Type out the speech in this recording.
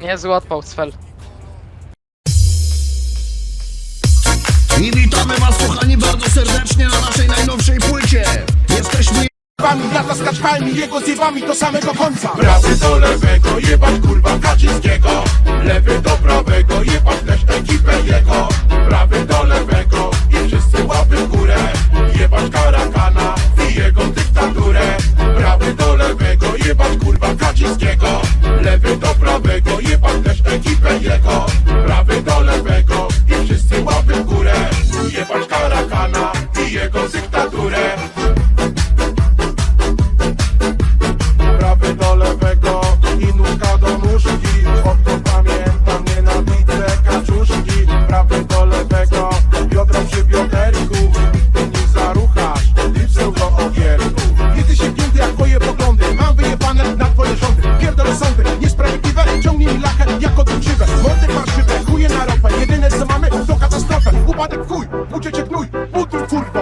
Niezły odpał, Svel. I witamy was kochani bardzo serdecznie na naszej najnowszej płycie. Jesteśmy Wami, lata z kaczkami, jego zjebami do samego końca. Prawy do lewego, jebać kurwa Kaczyńskiego. Lewy do możliwe. Mordy masz chuje na ropę. Jedyne co mamy to katastrofę. Upadek chuj, ucieczek nuj, butuj kurwa